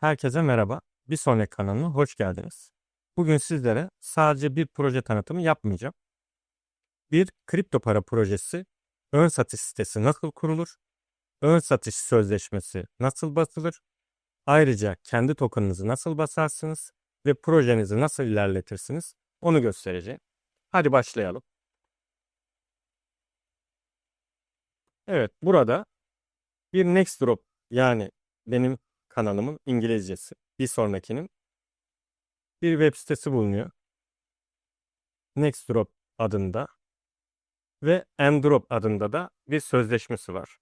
Herkese merhaba. Bir sonraki kanalıma hoş geldiniz. Bugün sizlere sadece bir proje tanıtımı yapmayacağım. Bir kripto para projesi ön satış sitesi nasıl kurulur? Ön satış sözleşmesi nasıl basılır? Ayrıca kendi tokenınızı nasıl basarsınız ve projenizi nasıl ilerletirsiniz? Onu göstereceğim. Hadi başlayalım. Evet, burada bir Next Drop yani benim kanalımın İngilizcesi. Bir sonrakinin bir web sitesi bulunuyor. Nextdrop adında ve Endrop adında da bir sözleşmesi var.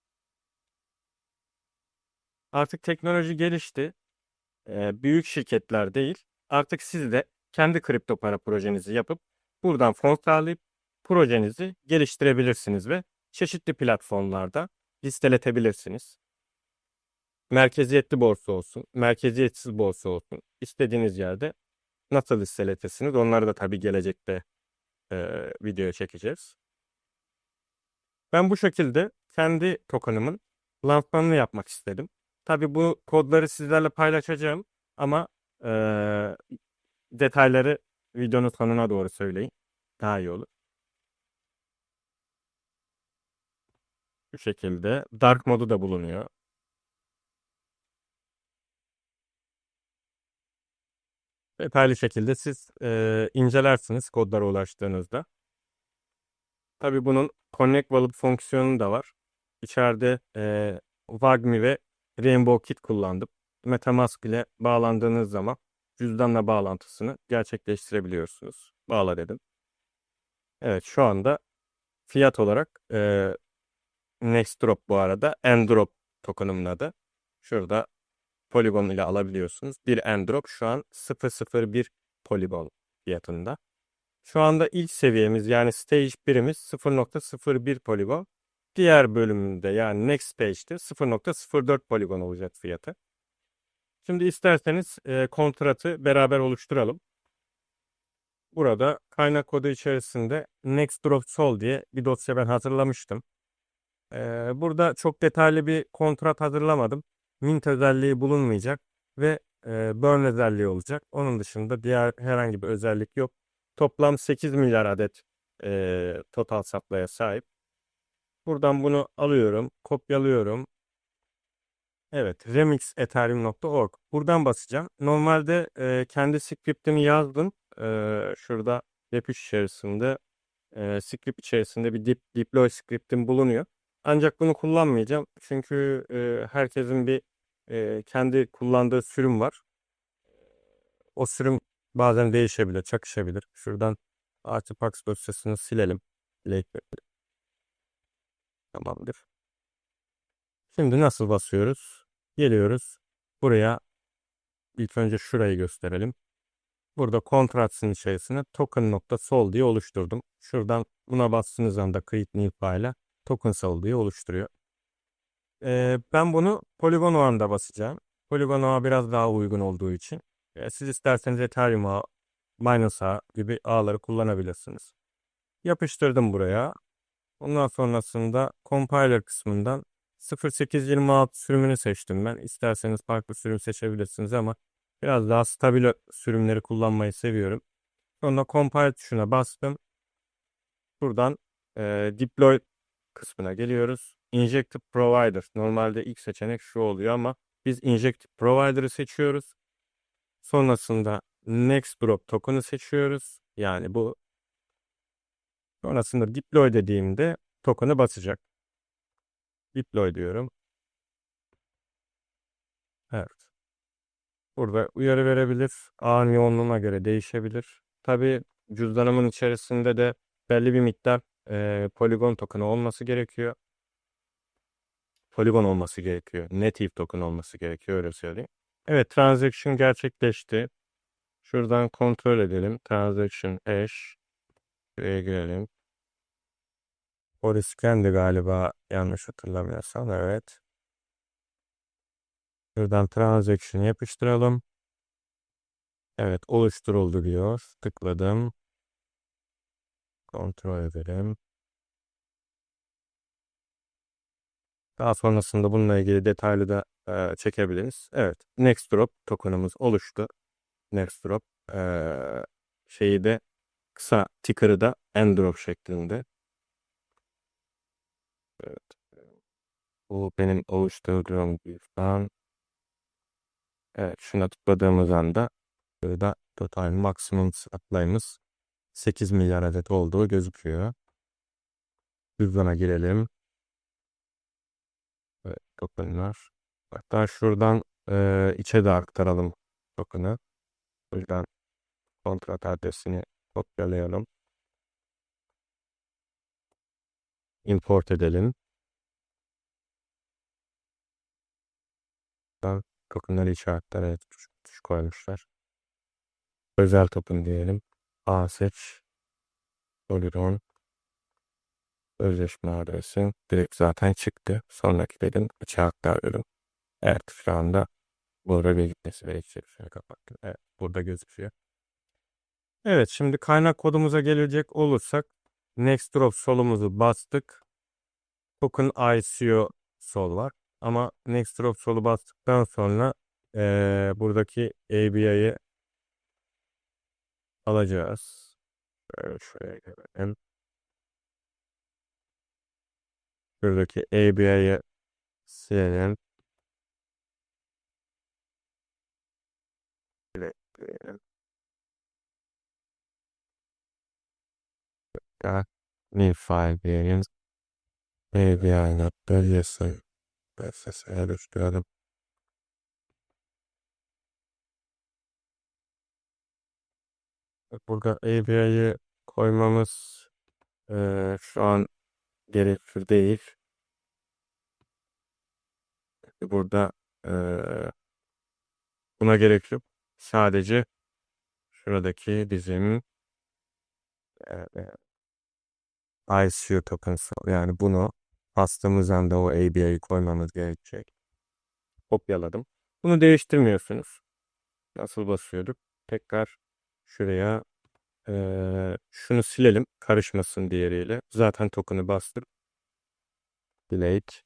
Artık teknoloji gelişti. Büyük şirketler değil. Artık siz de kendi kripto para projenizi yapıp buradan fon sağlayıp projenizi geliştirebilirsiniz ve çeşitli platformlarda listeletebilirsiniz. Merkeziyetli borsa olsun, merkeziyetsiz borsa olsun. istediğiniz yerde nasıl listeletirsiniz? Onları da tabii gelecekte e, videoya çekeceğiz. Ben bu şekilde kendi tokenımın lansmanını yapmak istedim. Tabii bu kodları sizlerle paylaşacağım ama e, detayları videonun sonuna doğru söyleyin. Daha iyi olur. Bu şekilde dark modu da bulunuyor. Detaylı şekilde siz e, incelersiniz kodlara ulaştığınızda. Tabii bunun Connect Wallet fonksiyonu da var. İçeride e, Wagmi ve Rainbow Kit kullandım. Metamask ile bağlandığınız zaman cüzdanla bağlantısını gerçekleştirebiliyorsunuz. Bağla dedim. Evet şu anda fiyat olarak e, Next Drop bu arada Endrop tokenımın adı. Şurada poligon ile alabiliyorsunuz. Bir Endrop şu an 001 poligon fiyatında. Şu anda ilk seviyemiz yani stage 1'imiz 0.01 poligon. Diğer bölümünde yani next stage'de 0.04 poligon olacak fiyatı. Şimdi isterseniz e, kontratı beraber oluşturalım. Burada kaynak kodu içerisinde next drop sol diye bir dosya ben hazırlamıştım. E, burada çok detaylı bir kontrat hazırlamadım mint özelliği bulunmayacak ve e, burn özelliği olacak. Onun dışında diğer herhangi bir özellik yok. Toplam 8 milyar adet e, total supply'a sahip. Buradan bunu alıyorum, kopyalıyorum. Evet, remixethereum.org. Buradan basacağım. Normalde e, kendi script'imi yazdım. E, şurada web içerisinde e, script içerisinde bir dip, deploy script'im bulunuyor. Ancak bunu kullanmayacağım. Çünkü e, herkesin bir e, kendi kullandığı sürüm var. O sürüm bazen değişebilir, çakışabilir. Şuradan Artifax dosyasını silelim. Tamamdır. Şimdi nasıl basıyoruz? Geliyoruz. Buraya ilk önce şurayı gösterelim. Burada kontratsın içerisine token.sol diye oluşturdum. Şuradan buna bastığınız anda create new file token diye oluşturuyor. Ee, ben bunu Polygon ağında basacağım. Polygon ağı biraz daha uygun olduğu için. Ee, siz isterseniz Ethereum ağı, Binance ağı gibi ağları kullanabilirsiniz. Yapıştırdım buraya. Ondan sonrasında compiler kısmından 0826 sürümünü seçtim ben. İsterseniz farklı sürüm seçebilirsiniz ama biraz daha stabil sürümleri kullanmayı seviyorum. Sonra compile tuşuna bastım. Buradan e, deploy kısmına geliyoruz. Injective Provider. Normalde ilk seçenek şu oluyor ama biz Injective Provider'ı seçiyoruz. Sonrasında Next Drop Token'ı seçiyoruz. Yani bu sonrasında Deploy dediğimde token'ı basacak. Deploy diyorum. Evet. Burada uyarı verebilir. Ağın yoğunluğuna göre değişebilir. Tabi cüzdanımın içerisinde de belli bir miktar e, Polygon token'ı olması gerekiyor. Polygon olması gerekiyor. Native token olması gerekiyor öyle söyleyeyim. Evet transaction gerçekleşti. Şuradan kontrol edelim. Transaction hash. Buraya girelim. Poliskendi galiba yanlış hatırlamıyorsam. Evet. Şuradan transaction yapıştıralım. Evet oluşturuldu diyor. Tıkladım. Kontrol edelim. Daha sonrasında bununla ilgili detaylı da e, çekebiliriz. Evet. Next drop token'ımız oluştu. Next drop e, şeyi de kısa ticker'ı da end drop şeklinde. Evet. Bu benim oluşturduğum cüzdan. Evet. Şuna tıkladığımız anda burada total maksimum supply'ımız 8 milyar adet olduğu gözüküyor. Cüzdana girelim. Evet, tokenlar. Hatta şuradan e, içe de aktaralım token'ı. O yüzden kontrat adresini kopyalayalım. Import edelim. Tokenları içe aktaraya tuş, tuş koymuşlar. Özel token diyelim. A seç. Solidon. Sözleşme adresi. Direkt zaten çıktı. Sonraki dedim açığa aktarıyorum. Evet şu anda burada bir gitmesi içeri şöyle kapattım. Evet burada gözüküyor. Evet şimdi kaynak kodumuza gelecek olursak Next Drop solumuzu bastık. Token ICO sol var. Ama Next Drop solu bastıktan sonra eee, buradaki ABI'yi alacağız. Böyle şuraya gelelim. Buradaki ABI'yi silelim. New file diyelim. ABI nokta yasa SS'ye oluşturalım. Burada ABI'yi koymamız eee, şu an gerekli değil. Burada eee, buna gerek yok. Sadece şuradaki bizim eee, ICO tokens yani bunu bastığımız anda o ABI'yi koymamız gerekecek. Kopyaladım. Bunu değiştirmiyorsunuz. Nasıl basıyorduk? Tekrar şuraya eee, şunu silelim karışmasın diğeriyle. Zaten token'ı bastık. Delete.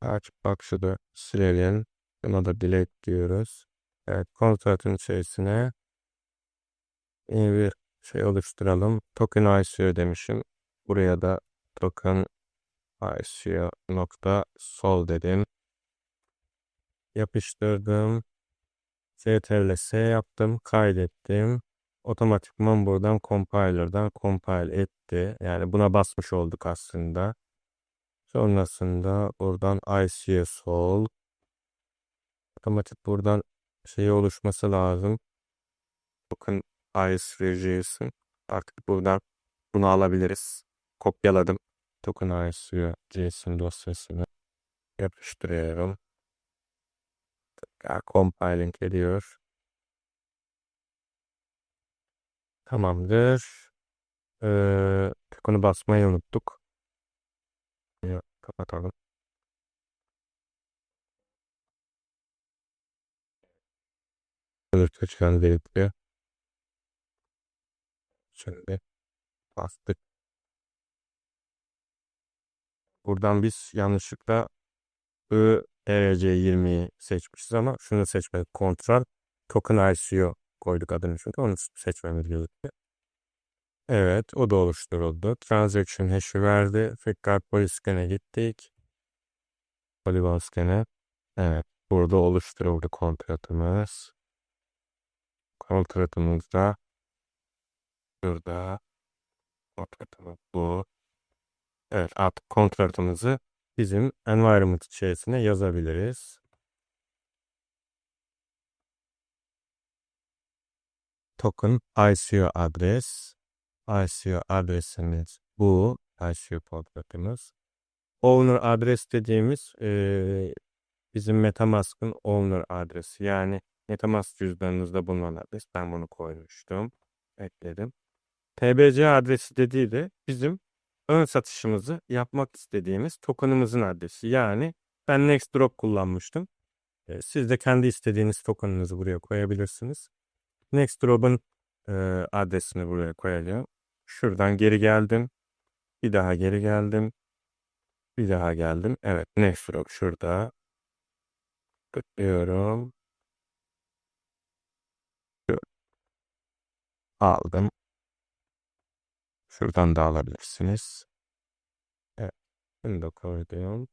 Aç box'ı da silelim. Buna da delete diyoruz. Evet kontratın içerisine yeni bir şey oluşturalım. Token ICO demişim. Buraya da token ICO nokta sol dedim. Yapıştırdım. CTRL S yaptım. Kaydettim. Otomatikman buradan compiler'dan compile etti. Yani buna basmış olduk aslında. Sonrasında buradan ICO sol. Otomatik buradan şey oluşması lazım. Token ICO Artık buradan bunu alabiliriz. Kopyaladım. Token ICO JSON dosyasını yapıştırıyorum. Tekrar compiling ediyor. Tamamdır. Ee, token'ı basmayı unuttuk. Ya, kapatalım. Sınır çıkan veriliyor. Şimdi bastık. Buradan biz yanlışlıkla I ERC20'yi seçmişiz ama şunu seçmedik. Kontrol Token ICO koyduk adını çünkü onu seçmemiz gerekiyor. Evet o da oluşturuldu. Transaction hash'i verdi. Tekrar Polyscan'e gittik. Polygon scan'e. Evet burada oluşturuldu kontratımız. Kontratımız da Şurada kontratımız bu. Evet artık kontratımızı bizim environment içerisine yazabiliriz. Token ICO adres. ICO adresimiz bu. ICO kontratımız. Owner adres dediğimiz eee, bizim Metamask'ın owner adresi. Yani Metamask cüzdanınızda bulunan adres. Ben bunu koymuştum. Ekledim. TBC adresi dediği de bizim ön satışımızı yapmak istediğimiz token'ımızın adresi. Yani ben Next Drop kullanmıştım. Siz de kendi istediğiniz token'ınızı buraya koyabilirsiniz. Next Drop'un e, adresini buraya koyacağım. Şuradan geri geldim. Bir daha geri geldim. Bir daha geldim. Evet, Nextdrop şurada. Tıklıyorum. Aldım. Şuradan da alabilirsiniz. Evet, bunu da koydum.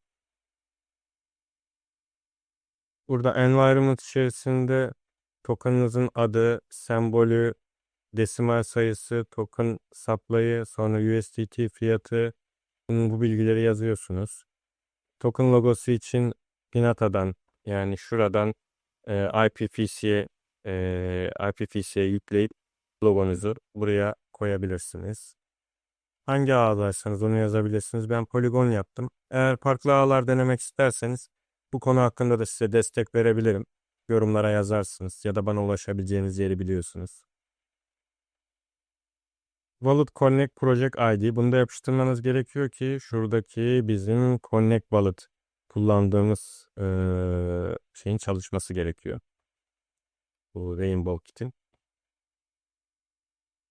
Burada environment içerisinde tokenınızın adı, sembolü, desimal sayısı, token supply'ı, sonra USDT fiyatı, bunun bu bilgileri yazıyorsunuz. Token logosu için Pinata'dan yani şuradan e, IPFC'ye e, IPFC'ye yükleyip logonuzu buraya koyabilirsiniz. Hangi ağdaysanız onu yazabilirsiniz. Ben poligon yaptım. Eğer farklı ağlar denemek isterseniz bu konu hakkında da size destek verebilirim. Yorumlara yazarsınız ya da bana ulaşabileceğiniz yeri biliyorsunuz. Wallet Connect Project ID. Bunu da yapıştırmanız gerekiyor ki şuradaki bizim Connect Wallet kullandığımız eee, şeyin çalışması gerekiyor. Bu Rainbow Kit'in.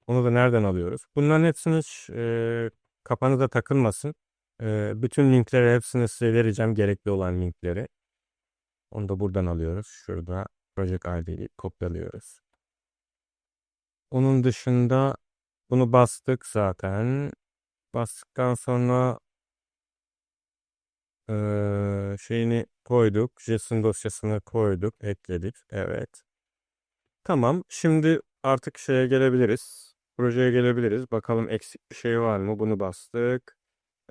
Onu da nereden alıyoruz? Bunların hepsini hiç eee kafanıza takılmasın. Eee, bütün linkleri hepsini size vereceğim. Gerekli olan linkleri. Onu da buradan alıyoruz. Şurada Project ID'yi kopyalıyoruz. Onun dışında bunu bastık zaten. Bastıktan sonra eee, şeyini koyduk. JSON dosyasını koyduk. Ekledik. Evet. Tamam. Şimdi artık şeye gelebiliriz. Projeye gelebiliriz. Bakalım eksik bir şey var mı? Bunu bastık.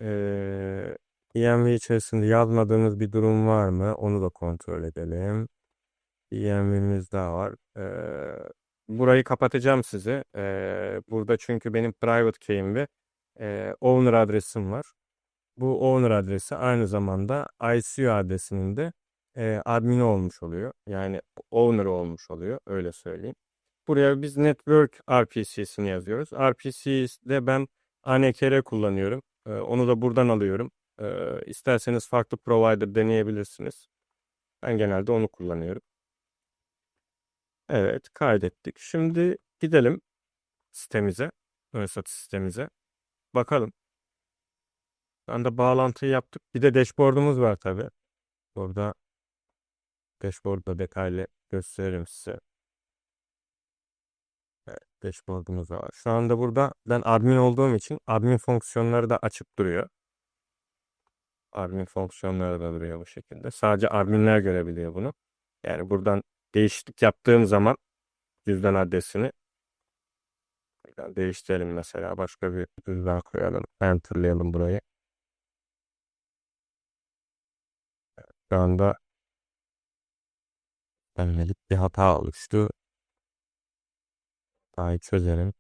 Eee EMV içerisinde yazmadığımız bir durum var mı? Onu da kontrol edelim. EMV'miz daha var. Eee, burayı kapatacağım size. Eee, burada çünkü benim private key'im ve eee, owner adresim var. Bu owner adresi aynı zamanda ICU adresinin de eee admini olmuş oluyor. Yani owner olmuş oluyor. Öyle söyleyeyim. Buraya biz network RPC'sini yazıyoruz. RPC'de ben ANKR kullanıyorum. Eee, onu da buradan alıyorum. Eee, isterseniz farklı provider deneyebilirsiniz. Ben genelde onu kullanıyorum. Evet, kaydettik. Şimdi gidelim sitemize, Önsat sitemize. Bakalım. Şu anda bağlantıyı yaptık. Bir de dashboard'umuz var tabii. Burada dashboard'da detaylı gösteririm size. Evet, dashboard'umuz da var. Şu anda burada ben admin olduğum için admin fonksiyonları da açık duruyor. Admin fonksiyonları da duruyor bu şekilde. Sadece adminler görebiliyor bunu. Yani buradan değişiklik yaptığım zaman cüzdan adresini değiştirelim mesela. Başka bir cüzdan koyalım. Enter'layalım burayı. Evet, şu anda benimlik bir hata oluştu. Hatayı çözelim.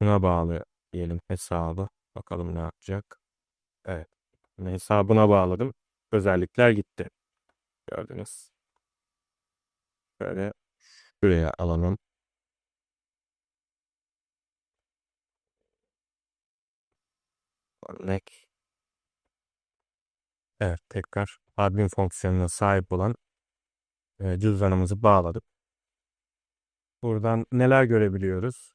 Buna bağlı diyelim hesabı. Bakalım ne yapacak. Evet. Hesabına bağladım. Özellikler gitti. Gördünüz. Şöyle şuraya alalım. Örnek. Evet tekrar admin fonksiyonuna sahip olan e, cüzdanımızı bağladık. Buradan neler görebiliyoruz?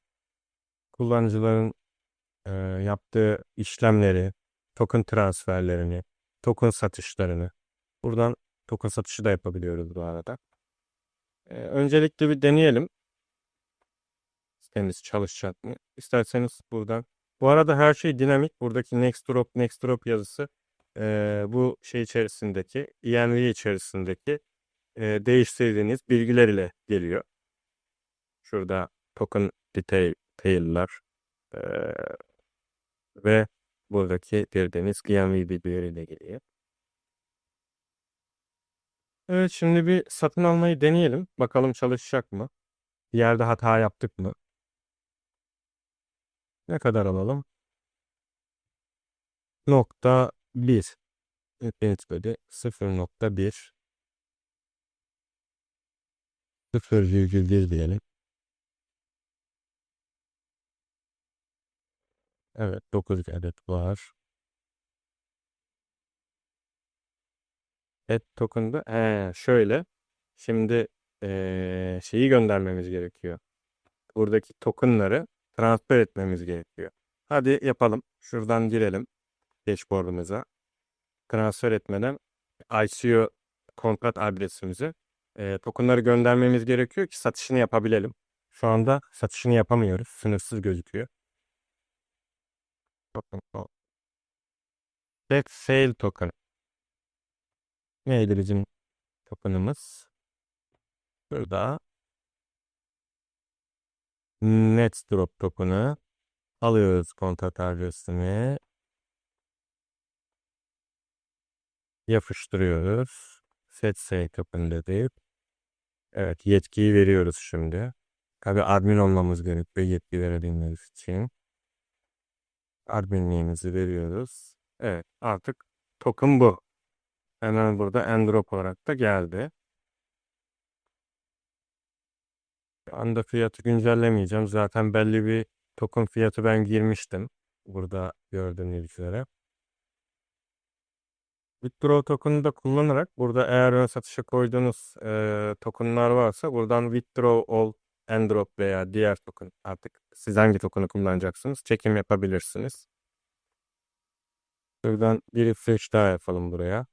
Kullanıcıların e, yaptığı işlemleri, token transferlerini, token satışlarını. Buradan token satışı da yapabiliyoruz bu arada. E, öncelikle bir deneyelim. Sitemiz çalışacak mı? İsterseniz buradan. Bu arada her şey dinamik. Buradaki next drop, next drop yazısı e, bu şey içerisindeki, ENV içerisindeki e, değiştirdiğiniz bilgiler ile geliyor. Şurada token detail, detail'lar e, ve buradaki girdiğiniz ENV bilgileriyle geliyor. Evet şimdi bir satın almayı deneyelim. Bakalım çalışacak mı? Bir yerde hata yaptık mı? Ne kadar alalım? Nokta 1. Infinite bölü 0.1 0,1 diyelim. Evet 9 adet var. Et token'da he, şöyle. Şimdi eee, şeyi göndermemiz gerekiyor. Buradaki token'ları transfer etmemiz gerekiyor. Hadi yapalım. Şuradan girelim. dashboard'umuza. Transfer etmeden ICO kontrat adresimize e, tokenları göndermemiz gerekiyor ki satışını yapabilelim. Şu anda satışını yapamıyoruz. Sınırsız gözüküyor. Token o. Set sale token. Neydi bizim tokenımız? Burada. Net drop token'ı alıyoruz kontrat adresini. Yapıştırıyoruz. Set sale token dedik. Evet yetkiyi veriyoruz şimdi. Tabi admin olmamız gerekiyor yetki verebilmemiz için. Adminliğimizi veriyoruz. Evet artık token bu. Hemen burada endrop olarak da geldi. Anda fiyatı güncellemeyeceğim. Zaten belli bir token fiyatı ben girmiştim. Burada gördüğünüz üzere. Withdraw token'ı da kullanarak burada eğer ön satışa koyduğunuz e, tokenlar varsa buradan withdraw all endrop veya diğer token artık siz hangi token'ı kullanacaksınız çekim yapabilirsiniz. Buradan bir refresh daha yapalım buraya.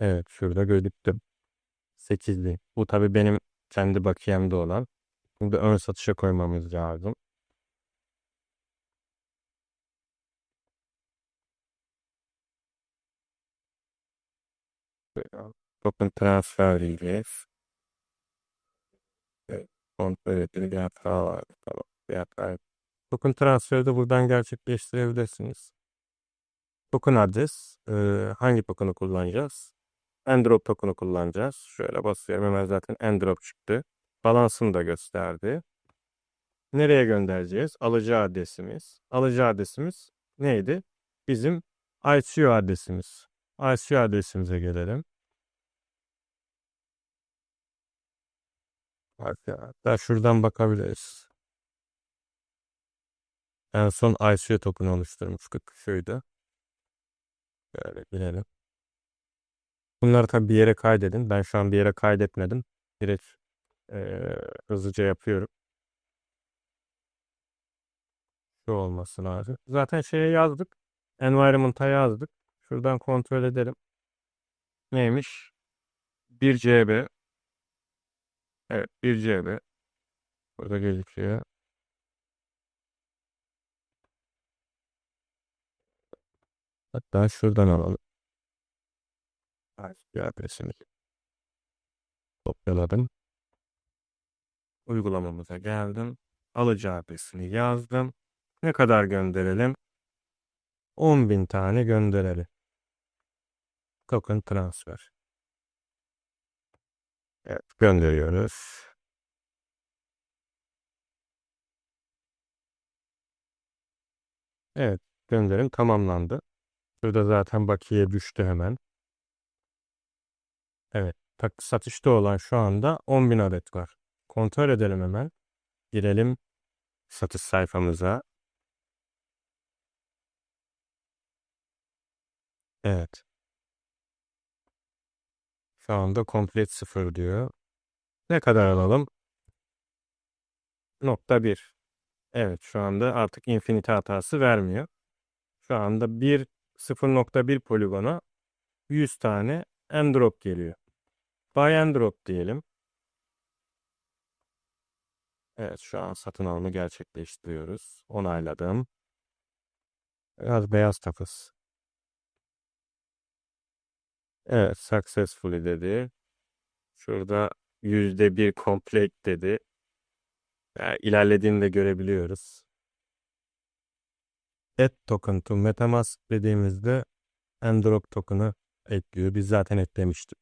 Evet şurada gözüktü. 8'li. Bu tabi benim kendi bakiyemde olan. Burada ön satışa koymamız lazım. Token transfer diyeceğiz. Kontrol edildi hatalar falan. Fiyatlar. Token transferi de buradan gerçekleştirebilirsiniz. Token adres. e, hangi token'ı kullanacağız? Endrop token'ı kullanacağız. Şöyle basıyorum hemen zaten Endrop çıktı. Balansını da gösterdi. Nereye göndereceğiz? Alıcı adresimiz. Alıcı adresimiz neydi? Bizim ICO adresimiz. ICO adresimize gelelim. Hatta şuradan bakabiliriz. En son ICO token oluşturmuştuk. Şuydu. Böyle bilelim. Bunları tabii bir yere kaydedin. Ben şu an bir yere kaydetmedim. Direkt eee, hızlıca yapıyorum. Şu olması lazım. Zaten şeye yazdık. Environment'a yazdık. Şuradan kontrol edelim. Neymiş? 1 CB. Evet 1 CB. Burada gözüküyor. Hatta şuradan alalım. IP adresini kopyaladım. Uygulamamıza geldim. Alıcı adresini yazdım. Ne kadar gönderelim? 10.000 tane gönderelim. Token transfer. Evet gönderiyoruz. Evet gönderim tamamlandı. Şurada zaten bakiye düştü hemen. Evet. Satışta olan şu anda 10.000 adet var. Kontrol edelim hemen. Girelim satış sayfamıza. Evet. Şu anda komplet sıfır diyor. Ne kadar alalım? Nokta 1. Evet şu anda artık infinite hatası vermiyor. Şu anda 1 0.1 poligona 100 tane endrop geliyor. Buy and drop diyelim. Evet şu an satın alımı gerçekleştiriyoruz. Onayladım. Biraz beyaz tafız. Evet successfully dedi. Şurada %1 complete dedi. Yani ilerlediğini de görebiliyoruz. Add token to MetaMask dediğimizde Endrop token'ı ekliyor. Biz zaten eklemiştik.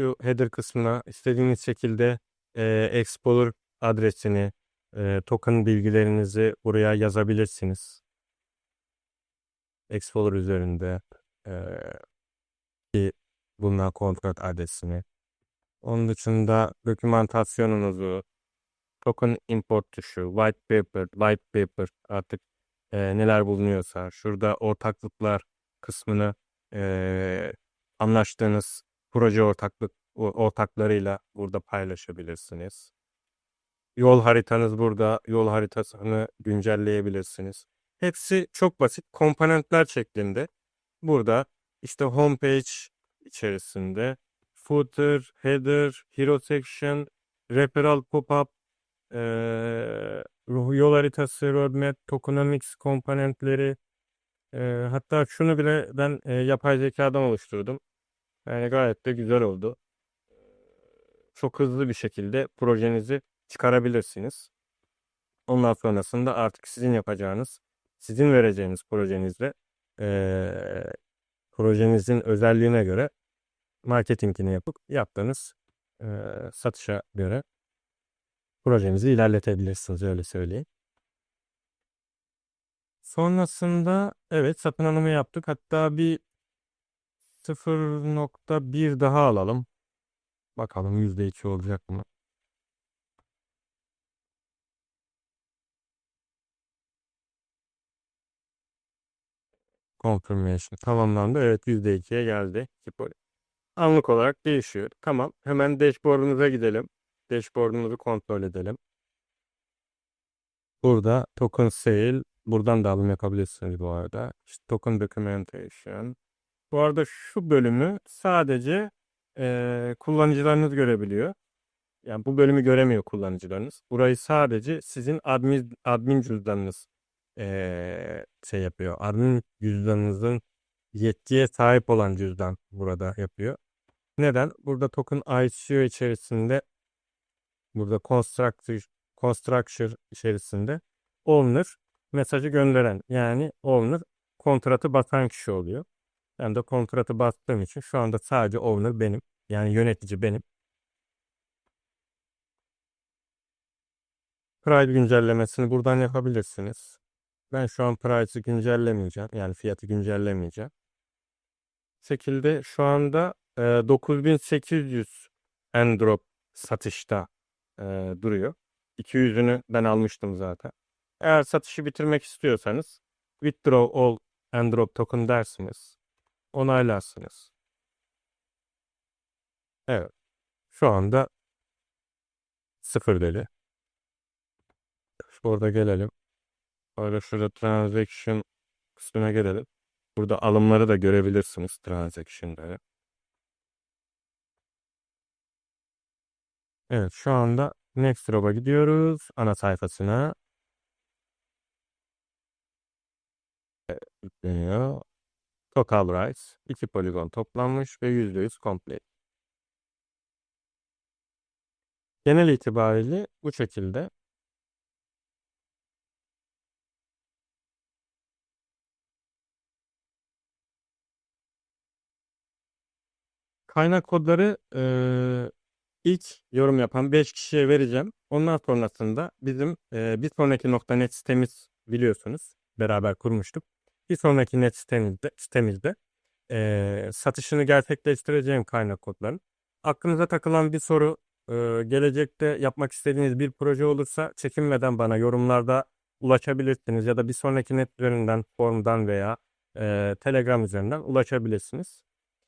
Şu header kısmına istediğiniz şekilde e, Explorer adresini, e, token bilgilerinizi buraya yazabilirsiniz. Explorer üzerinde e, bulunan kontrat adresini. Onun dışında dokümantasyonunuzu, token import tuşu, white paper, light paper artık e, neler bulunuyorsa şurada ortaklıklar kısmını e, anlaştığınız proje ortaklık ortaklarıyla burada paylaşabilirsiniz. Yol haritanız burada. Yol haritasını güncelleyebilirsiniz. Hepsi çok basit komponentler şeklinde. Burada işte homepage içerisinde footer, header, hero section, referral pop-up, eee, yol haritası, roadmap, tokenomics komponentleri, eee, hatta şunu bile ben eee, yapay zekadan oluşturdum. Yani gayet de güzel oldu. Çok hızlı bir şekilde projenizi çıkarabilirsiniz. Ondan sonrasında artık sizin yapacağınız, sizin vereceğiniz projenizle eee, projenizin özelliğine göre marketingini yapıp yaptığınız eee, satışa göre projenizi ilerletebilirsiniz öyle söyleyeyim. Sonrasında evet satın alımı yaptık. Hatta bir 0.1 daha alalım. Bakalım %2 olacak mı? Confirmation tamamlandı. Evet %2'ye geldi. Anlık olarak değişiyor. Tamam. Hemen dashboard'umuza gidelim. Dashboard'umuzu kontrol edelim. Burada token sale. Buradan da alım yapabilirsiniz bu arada. İşte token documentation. Bu arada şu bölümü sadece eee, kullanıcılarınız görebiliyor. Yani bu bölümü göremiyor kullanıcılarınız. Burayı sadece sizin admin admin cüzdanınız eee, şey yapıyor. Admin cüzdanınızın yetkiye sahip olan cüzdan burada yapıyor. Neden? Burada token ICO içerisinde burada constructor constructor içerisinde owner mesajı gönderen yani owner kontratı basan kişi oluyor. Ben de kontratı bastığım için şu anda sadece owner benim. Yani yönetici benim. Price güncellemesini buradan yapabilirsiniz. Ben şu an price'ı güncellemeyeceğim. Yani fiyatı güncellemeyeceğim. Bu şekilde şu anda e, 9800 Endrop satışta e, duruyor. 200'ünü ben almıştım zaten. Eğer satışı bitirmek istiyorsanız withdraw all Endrop token dersiniz. Onaylarsınız. Evet. Şu anda sıfır deli. Burada gelelim. Sonra şurada transaction kısmına gelelim. Burada alımları da görebilirsiniz transaction'ları. Evet şu anda Next Drop'a gidiyoruz. Ana sayfasına. Yükleniyor. Total rights. 2 poligon toplanmış ve %100 complete. Genel itibariyle bu şekilde. Kaynak kodları eee, ilk yorum yapan 5 kişiye vereceğim. Ondan sonrasında bizim eee, bir sonraki .NET sitemiz biliyorsunuz. Beraber kurmuştuk. Bir sonraki net sitemizde, sitemizde eee, satışını gerçekleştireceğim kaynak kodların. Aklınıza takılan bir soru, eee, gelecekte yapmak istediğiniz bir proje olursa çekinmeden bana yorumlarda ulaşabilirsiniz ya da bir sonraki net üzerinden, formdan veya eee, Telegram üzerinden ulaşabilirsiniz.